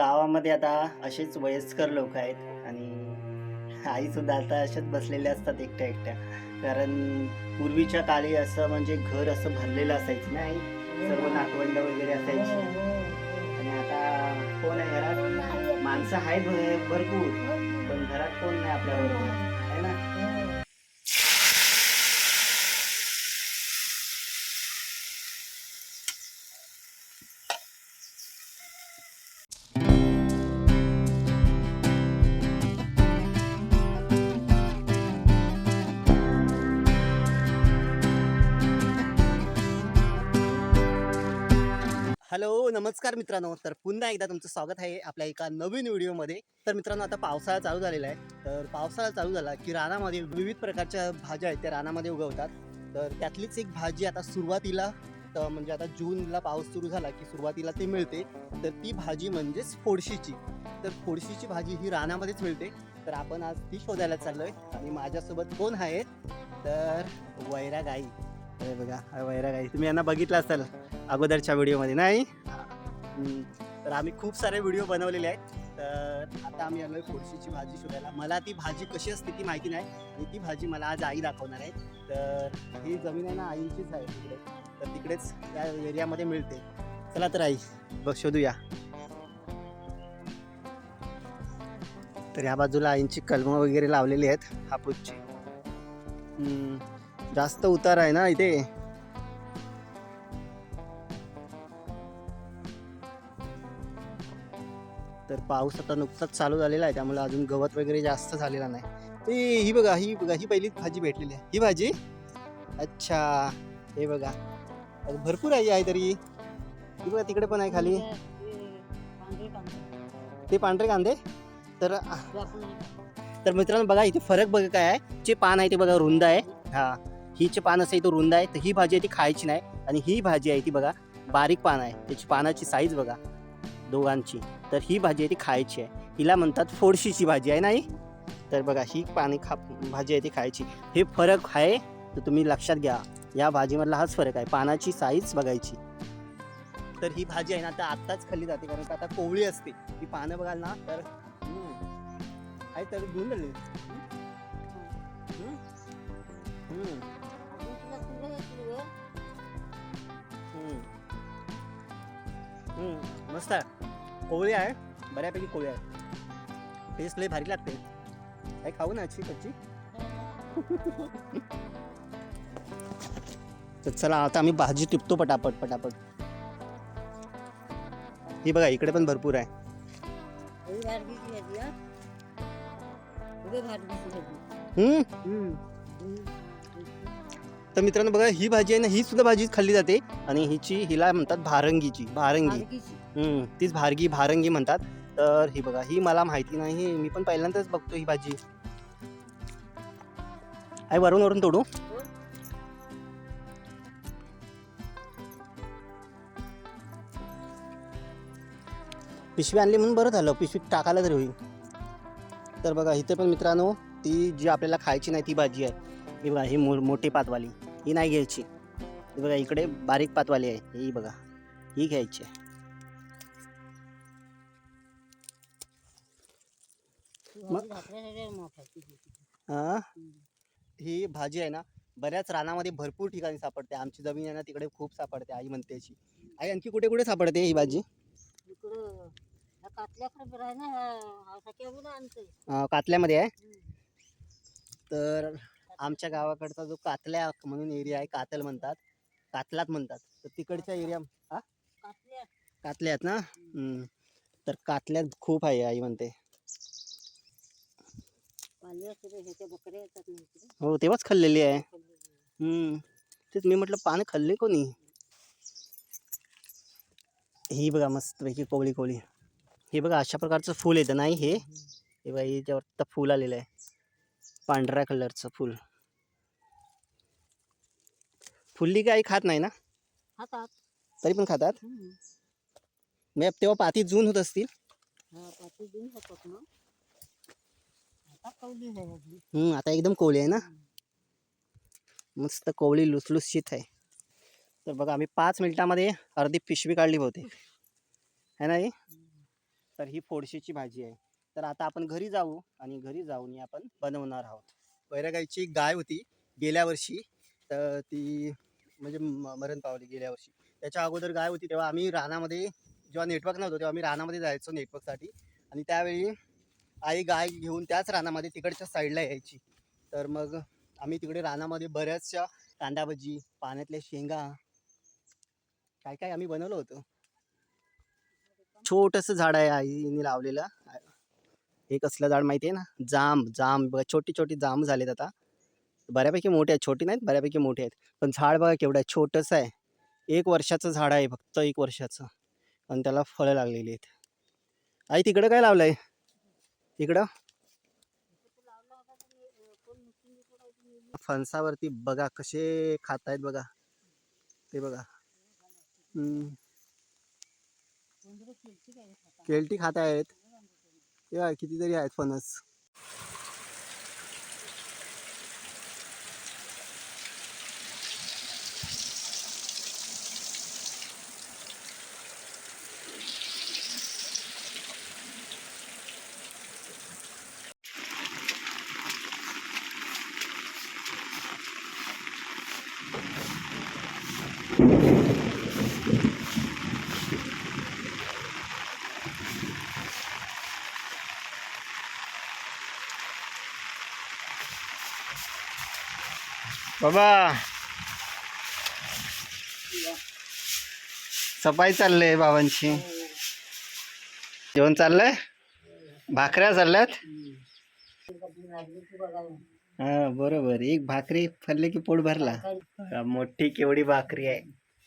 गावामध्ये आता असेच वयस्कर लोक आहेत आणि आई सुद्धा आता अशाच बसलेल्या असतात एकट्या एकट्या. कारण पूर्वीच्या काळी असं म्हणजे घर असं भरलेलं असायचं नाही. सर्व नातवंड वगैरे असायची. आणि आता कोण आहे घरात? माणसं आहेत भरपूर. पण घरात कोण नाही आपल्याबरोबर. आहे ना? हॅलो नमस्कार मित्रांनो. तर पुन्हा एकदा तुमचं स्वागत आहे आपल्या एका नवीन व्हिडिओमध्ये. तर मित्रांनो आता पावसाळा चालू झालेला आहे. तर पावसाळा चालू झाला की रानामध्ये विविध प्रकारच्या भाज्या आहेत त्या रानामध्ये उगवतात. तर त्यातलीच एक भाजी आता सुरुवातीला तर म्हणजे आता जूनला पाऊस सुरू झाला की सुरुवातीला ती मिळते. तर ती भाजी म्हणजेच फोडशीची. तर फोडशीची भाजी ही रानामध्येच मिळते. तर आपण आज ती शोधायला चाललो आहे आणि माझ्यासोबत कोण आहेत तर वैरागाई. अरे बघा वैरागाई. तुम्ही यांना बघितलं असाल. अगोदरच्या व्हिडिओमध्ये नाही? तर आम्ही खूप सारे व्हिडिओ बनवलेले आहेत. तर आता आम्ही आलोय फोडशीची भाजी शोधायला. मला ती भाजी कशी असते ती माहिती नाही आणि ती भाजी मला आज आई दाखवणार आहे. तर ही जमीन आहे ना आईचीच आहे तिकडे. तर तिकडेच त्या एरियामध्ये मिळते. चला तर आई बघ शोधूया. तर या बाजूला आईंची कलमं वगैरे लावलेली आहेत हापूसची. जास्त उतार आहे ना इथे. पाऊस आता नुकताच चालू झालेला आहे त्यामुळे अजून गवत वगैरे जास्त झालेला नाही. ते ही बघा ही बघा ही पहिलीच भाजी भेटलेली आहे. ही भाजी? अच्छा हे बघा. भरपूर आहे आहे तरी ही बघा तिकडे पण आहे खाली. ते पांढरे कांदे? तर तर मित्रांनो बघा इथे फरक बघा काय आहे. जे पान आहे ते बघा रुंद आहे. हा. ही जे पान असं इथं रुंद आहे. तर ही भाजी आहे ती खायची नाही. आणि ही भाजी आहे ती बघा बारीक पान आहे. त्याची पानाची साईज बघा. दोघांची. तर ही भाजी आहे ती खायची आहे. हिला म्हणतात फोडशीची भाजी आहे नाही? तर बघा ही पाणी खा भाजी आहे ती खायची. हे फरक आहे तर तुम्ही लक्षात घ्या. या भाजीमधला हाच फरक आहे. पानाची साईज बघायची. तर ही भाजी आहे ना आता आत्ताच खाल्ली जाते कारण का आता कोवळी असते. ही पानं बघाल ना तर आहे तर घेऊन मस्त आहे. कोवळी आहे बऱ्यापैकी कोवळी आहे. टेस्ट लय भारी लागते. काय खाऊ ना अशी कच्ची? तर चला आता आम्ही भाजी टिपतो पटापट पटापट. ही बघा इकडे पण भरपूर आहे. हम्म. तर मित्रांनो बघा ही भाजी आहे ना ही सुद्धा भाजी खाल्ली जाते. आणि हिची हिला म्हणतात भारंगीची भारंगी. हम्म तीच भारगी भारंगी म्हणतात. तर ही बघा ही मला माहिती नाही मी पण पहिल्यांदाच बघतो ही भाजी. आहे वरून वरून तोडू. पिशवी आणली म्हणून बरं झालं पिशवीत टाकायला तरी होईल. तर बघा इथे पण मित्रांनो ती जी आपल्याला खायची नाही ती भाजी आहे. ही बघा ही मो मोठी पातवाली ही नाही घ्यायची. ही बघा इकडे बारीक पातवाली आहे ही बघा ही घ्यायची आहे. हा ही? भाजी आहे ना बऱ्याच रानामध्ये भरपूर ठिकाणी सापडते. आमची जमीन आहे ना तिकडे खूप सापडते आई म्हणते अशी आई आणखी कुठे कुठे सापडते ही भाजी? कातल्यामध्ये आहे? तर आमच्या गावाकडचा जो कातल्या म्हणून एरिया आहे कातल म्हणतात कातलात म्हणतात. तर तिकडच्या एरिया हा? कातल्यात ना? हम्म. तर कातल्यात खूप आहे आई म्हणते. हो तेव्हाच खाल्लेली आहे. हम्म. तेच मी म्हटलं पानं खाल्ले कोणी? ही बघा मस्त पैकी कोवळी कोवळी. हे बघा अशा प्रकारचं फूल येतं. नाही हे? हे बघा याच्यावर तर फूल आलेलं आहे. पांढऱ्या कलरचं फूल. फुल्ली काही खात नाही ना? तरी पण खातात? मी तेव्हा पाती जून होत असतील? हम्म आता एकदम कोवळी आहे ना? मस्त कोवळी लुसलुसीत आहे. तर बघा आम्ही पाच मिनिटामध्ये अर्धी पिशवी काढली बहुतेक. है ना ही? तर ही फोडशीची भाजी आहे. तर आता आपण घरी जाऊ आणि घरी जाऊन ही आपण बनवणार आहोत. वैरागाईची गाय होती गेल्या वर्षी. तर ती म्हणजे म- मरण पावली गेल्या वर्षी. त्याच्या अगोदर गाय होती तेव्हा आम्ही रानामध्ये जेव्हा नेटवर्क नव्हतं तेव्हा आम्ही रानामध्ये जायचो नेटवर्कसाठी आणि त्यावेळी आई गाय घेऊन त्याच रानामध्ये तिकडच्या साईडला यायची. तर मग आम्ही तिकडे रानामध्ये बऱ्याचशा कांदा भजी पाण्यातल्या शेंगा काय काय आम्ही बनवलं होतं. छोटंसं झाड आहे आईने लावलेलं. हे कसलं झाड माहिती आहे ना? जाम जाम बघा छोटी छोटी जाम झालेत आता. बऱ्यापैकी मोठे आहेत छोटी नाहीत बऱ्यापैकी मोठे आहेत. पण झाड बघा केवढं आहे छोटंसं आहे. एक वर्षाचं झाड आहे फक्त एक वर्षाचं. आणि त्याला फळं लागलेली आहेत. आई तिकडं काय लावलं आहे तिकडं फणसावरती बघा कसे खात आहेत बघा. ते बघा. केलटी केळटी खात आहेत ते कितीतरी आहेत फणस. बाबा. सफाई चाललंय बाबांची. जेवण चाललंय? भाकऱ्या चालल्यात? हा बरोबर. एक भाकरी फरले की पोट भरला. मोठी केवढी भाकरी आहे.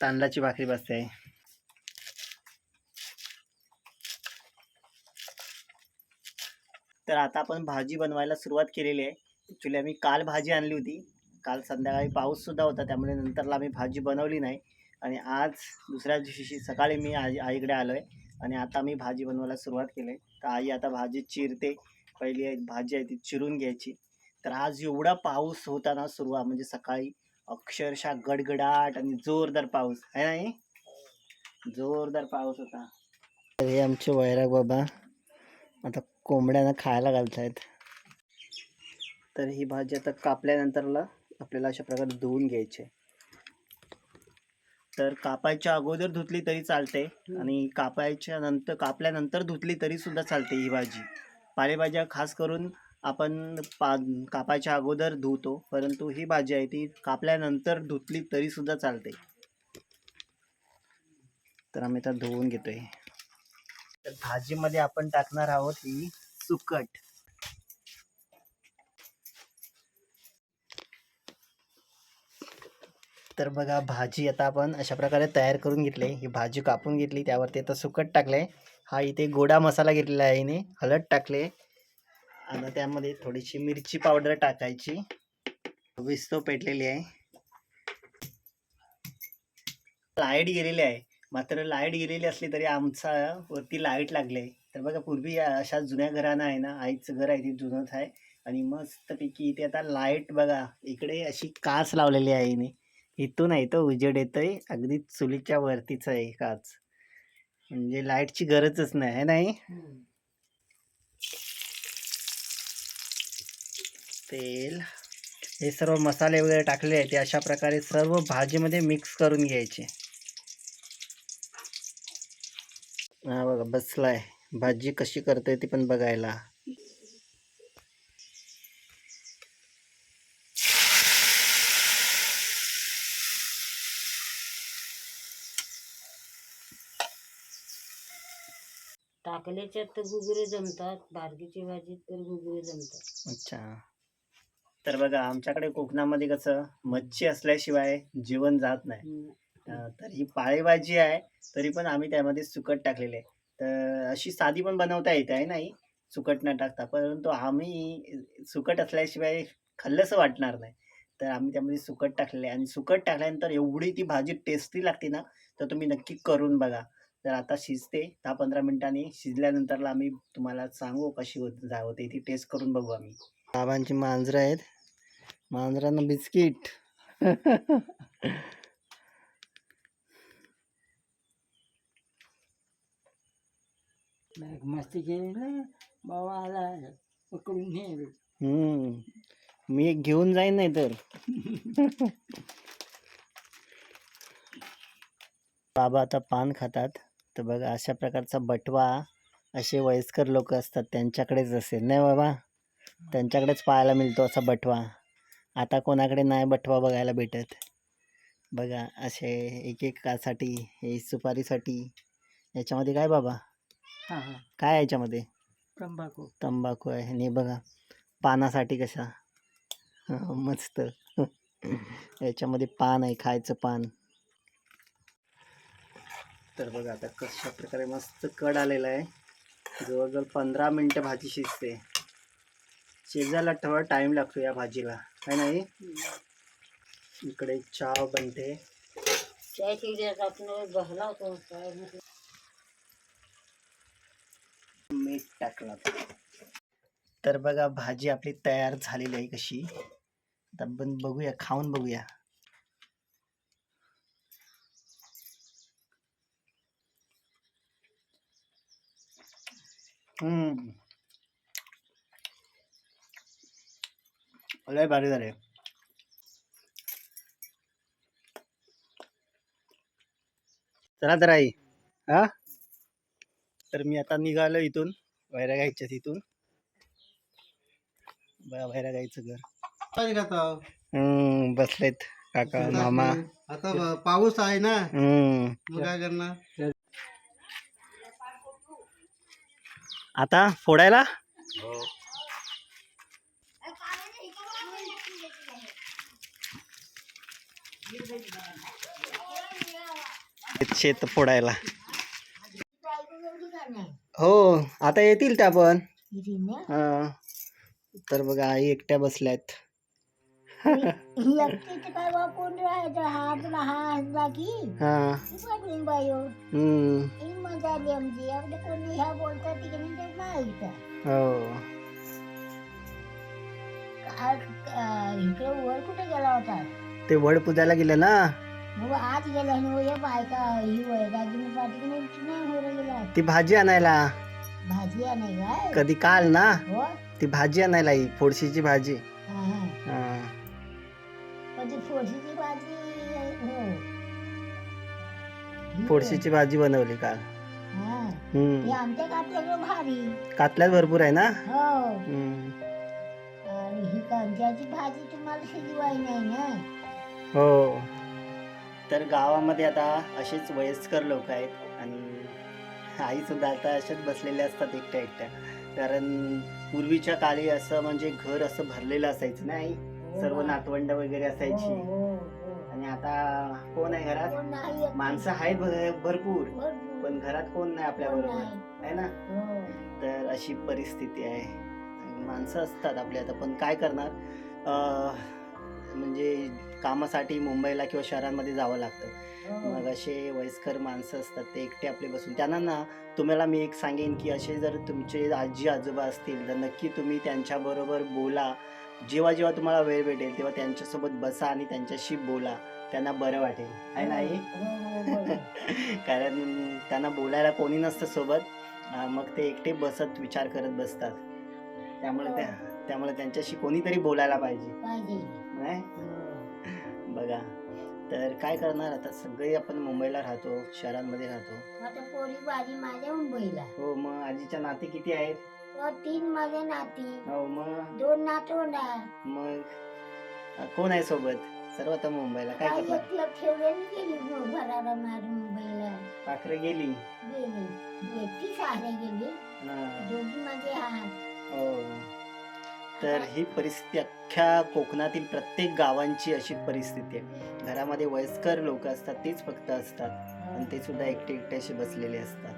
तांदळाची भाकरी बसते. तर आता आपण भाजी बनवायला सुरुवात केलेली आहे. ॲक्च्युली आम्ही काल भाजी आणली होती. काल संध्याकाळी पाऊस सुद्धा होता त्यामुळे नंतरला आम्ही भाजी बनवली नाही. आणि आज दुसऱ्या दिवशी सकाळी मी आई आईकडे आलो आहे आणि आता मी भाजी बनवायला सुरुवात केली. आहे तर आई आता भाजी चिरते. पहिली एक भाजी आहे ती चिरून घ्यायची. तर आज एवढा पाऊस होता ना सुरुवात म्हणजे सकाळी अक्षरशः गडगडाट आणि जोरदार पाऊस. आहे नाही जोरदार पाऊस होता. हे आमचे वैराग बाबा आता कोंबड्यांना खायला घालतायत. तर ही भाजी आता कापल्यानंतरला आपल्याला अशा प्रकारे धुवून घ्यायचे. तर कापायच्या अगोदर धुतली तरी चालते आणि कापायच्या नंतर कापल्यानंतर धुतली तरी सुद्धा चालते ही भाजी. पालेभाज्या खास करून आपण पा कापायच्या अगोदर धुतो परंतु ही भाजी आहे ती कापल्यानंतर धुतली तरी सुद्धा चालते. तर आम्ही आता धुवून घेतोय. तर भाजीमध्ये आपण टाकणार आहोत ही सुकट. तर बघा भाजी आता आपण अशा प्रकारे तयार करून घेतली ही भाजी कापून घेतली त्यावरती आता सुकट टाकले हा इथे गोडा मसाला घेतलेला आहे हिने. हळद टाकले आणि त्यामध्ये थोडीशी मिरची पावडर टाकायची. विस्तो पेटलेली आहे. लाइट गेलेली आहे. मात्र लाइट गेलेली असली तरी आमचा वरती लाइट लागले तर बघा पूर्वी अशा जुन्या घरानं आहे ना आईचं घर आहे ती जुनंच आहे. आणि मस्तपैकी इथे आता लाइट बघा इकडे अशी काच लावलेली आहे हिने. इथून आहे तो उजेड येतोय. अगदी चुलीच्या वरतीच आहे काच. म्हणजे लाईटची गरजच नाही आहे नाही? तेल. हे सर्व मसाले वगैरे टाकले आहेत. ते अशा प्रकारे सर्व भाजीमध्ये मिक्स करून घ्यायचे. हा बघा बसलाय. भाजी कशी करते ती पण बघायला. टाकल्याच्यात तर गुगरे जमतात बारकीची भाजी तर गुगरे जमतात. अच्छा. तर बघा आमच्याकडे कोकणामध्ये कसं मच्छी असल्याशिवाय जेवण जात नाही. हम्म. अं, तर ही पाळेभाजी आहे तरी पण आम्ही त्यामध्ये सुकट टाकलेले आहे. तर अशी साधी पण बनवता येते आहे नाही? सुकट न टाकता. परंतु आम्ही सुकट असल्याशिवाय खाल्लंसं वाटणार नाही. तर आम्ही त्यामध्ये सुकट टाकलेले आहे. आणि सुकट टाकल्यानंतर एवढी ती भाजी टेस्टी लागते ना तर तुम्ही नक्की करून बघा. तर आता शिजते. दहा पंधरा मिनिटांनी शिजल्यानंतरला आम्ही तुम्हाला सांगू कशी होत जा होते ती टेस्ट करून बघू आम्ही. बाबांची मांजरं आहेत. मांजरांना बिस्किट. मस्ती केली ना? बाबा आला. पकडून मी एक घेऊन जाईन नाही तर बाबा आता पान खातात. तर बघा अशा प्रकारचा बटवा असे वयस्कर लोक असतात त्यांच्याकडेच असेल नाही बाबा त्यांच्याकडेच पाहायला मिळतो असा बटवा. आता कोणाकडे नाही बटवा बघायला भेटत. बघा असे एक एकासाठी हे सुपारीसाठी. याच्यामध्ये काय बाबा? हा हा. काय याच्यामध्ये? तंबाखू. तंबाखू आहे. आणि बघा पानासाठी कशा? मस्त. याच्यामध्ये पान आहे खायचं पान. तर बघा आता कशा प्रकारे मस्त कड आलेला आहे. जवळजवळ पंधरा मिनटं भाजी शिजते. शिजायला थोडा टाईम लागतो या भाजीला. आहे नाही इकडे चहा बनते. काय. मीठ टाकलं तर बघा भाजी आपली तयार झालेली आहे कशी. आता आपण बघूया खाऊन बघूया. लय भारी झाले चला तर आई. हा? तर मी आता निघालो इथून वैरा गायच्या तिथून. वैरा गायचं घर. हम्म बसलेत काका मामा. आता पाऊस आहे ना. काय करणार? आता फोडायला? शेत फोडायला. हो आता येतील त्या पण. हा. तर बघा आई एकट्या बसल्यात. काय बा कोण राहायचं? हात लहान बाकी हा. पडून बायो हम्म. ही मजा आली आमची. आपले कोणी ह्या बोलतात ते नाही हो. इकडे वर कुठे गेला होता? ते वड पूजायला गेले ना? मग आज गेला आणि या बायका ही नाही गेला ती भाजी आणायला. भाजी काय? कधी काल ना? हो. ती भाजी आणायला ही फोडशीची भाजी. हा, हा. हा. भाजी हो. फोडशीची भाजी बनवली हा हे. हम्म. आमच्या भारी. कातल्यात भरपूर आहे ना? हो. हम्म. आणि ही कंच्याची भाजी तुम्हाला शिजवाय नाही ना? हो. तर गावामध्ये आता असेच वयस्कर लोक आहेत आणि आई सुद्धा आता असेच बसलेले असतात एकट्या एकट्या. कारण पूर्वीच्या काळी असं म्हणजे घर असं भरलेलं असायचं ना आई? सर्व नातवंड वगैरे असायची. आणि आता कोण आहे घरात. माणसं आहेत भर- भरपूर. पण घरात कोण नाही आपल्या बरोबर. आहे ना हो. तर अशी परिस्थिती आहे माणसं असतात आपल्या आता पण काय करणार अं, म्हणजे कामासाठी मुंबईला किंवा शहरांमध्ये जावं लागतं हो. मग असे वयस्कर माणसं असतात ते एकटे आपले बसून त्यांना ना तुम्हाला मी एक सांगेन की असे जर तुमचे आजी आजोबा असतील तर नक्की तुम्ही त्यांच्याबरोबर बोला जेव्हा जेव्हा तुम्हाला वेळ भेटेल तेव्हा त्यांच्यासोबत बसा आणि त्यांच्याशी बोला. त्यांना बरं वाटेल. आहे ना आई? हो, हो, बरं. कारण त्यांना बोलायला कोणी नसतं सोबत. मग ते एकटे बसत विचार करत बसतात. त्यामुळे त्या त्यामुळे त्यांच्याशी कोणीतरी बोलायला पाहिजे. नाही? हो. बघा. तर काय करणार आता? सगळे आपण मुंबईला राहतो शहरांमध्ये राहतो. हो मग आजीच्या नाते किती आहेत? व तीन माझ्या नाती. हो मग? दोन नातवंडा मग? कोण आहे सोबत? सर्व आता मुंबईला. काय करणार एकलं ठेवलेली गेली मुंबईला. पाखरे गेली? गेली. एकटी सहाऱ्या गेली. हा. दोघी माझे हो. तर ही परिस्थिती अख्ख्या कोकणातील प्रत्येक गावांची अशी परिस्थिती आहे. घरामध्ये वयस्कर लोक असतात तेच फक्त असतात. आणि ते सुद्धा एकटे एकटे असे बसलेले असतात.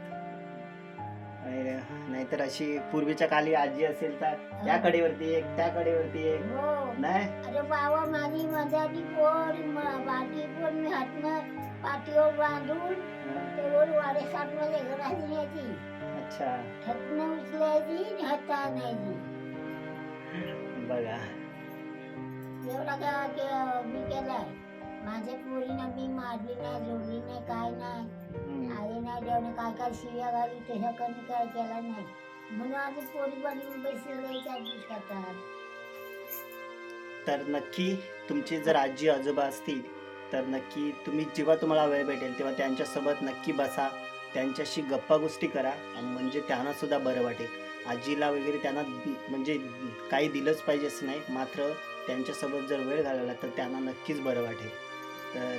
नाहीतर अशी पूर्वीच्या काली आजी असेल तर त्या कडेवरती एक त्या कडेवरती एक. हो. नाही? अरे बाबा माझी मजाली पोर म- बाकी पोर मी हातनं पाठीवर बांधून ते वर वाडे सापमध्ये घरात न्यायची अच्छा. हातनं उचलायची आणि हात आणायची. बघा. एवढा का के- मी केलाय? माझ्या पोरीनं मी मारली नाही जोडली नाही काय नाही. आई नाही देवने काय काय शिव्या घाली तसं कमी काय केला नाही. म्हणून आधी पोरी बनवून ऍडजस्ट करतात. तर नक्की तुमची जर आजी आजोबा असतील तर नक्की तुम्ही जेव्हा तुम्हाला वेळ भेटेल तेव्हा त्यांच्यासोबत नक्की बसा. त्यांच्याशी गप्पा गोष्टी करा आणि म्हणजे त्यांना सुद्धा बरं वाटेल. आजीला वगैरे त्यांना म्हणजे काही दिलंच पाहिजे असं नाही मात्र त्यांच्यासोबत जर वेळ घालवला तर त्यांना नक्कीच बरं वाटेल. तर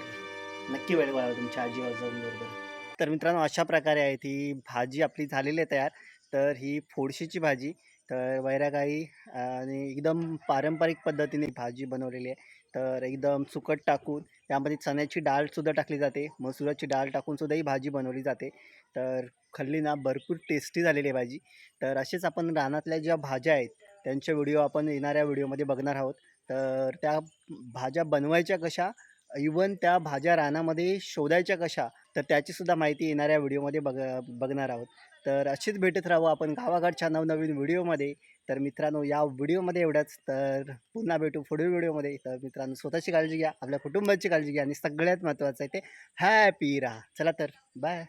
नक्की वेळ घालवा तुमच्या आजी आजोबांबरोबर तर मित्रांनो अशा प्रकारे आहे ती भाजी आपली झालेली आहे तयार. तर ही फोडशीची भाजी. तर वैरागाई आणि एकदम पारंपरिक पद्धतीने भाजी बनवलेली आहे. तर एकदम सुकट टाकून त्यामध्ये चण्याची डाळसुद्धा टाकली जाते. मसुराची डाळ टाकूनसुद्धा ही भाजी बनवली जाते. तर खाल्ली ना भरपूर टेस्टी झालेली आहे भाजी. तर असेच आपण रानातल्या ज्या भाज्या आहेत त्यांचे व्हिडिओ आपण येणाऱ्या व्हिडिओमध्ये बघणार आहोत. तर त्या भाज्या बनवायच्या कशा? इवन त्या भाज्या रानामध्ये शोधायच्या कशा तर त्याचीसुद्धा माहिती येणाऱ्या व्हिडिओमध्ये बघ बघणार आहोत. तर अशीच भेटत राहू आपण गावाकडच्या नवनवीन व्हिडिओमध्ये. तर मित्रांनो या व्हिडिओमध्ये एवढ्याच तर पुन्हा भेटू पुढील व्हिडिओमध्ये. तर मित्रांनो स्वतःची काळजी घ्या आपल्या कुटुंबाची काळजी घ्या आणि सगळ्यात महत्त्वाचं आहे ते हॅपी राहा. चला तर बाय.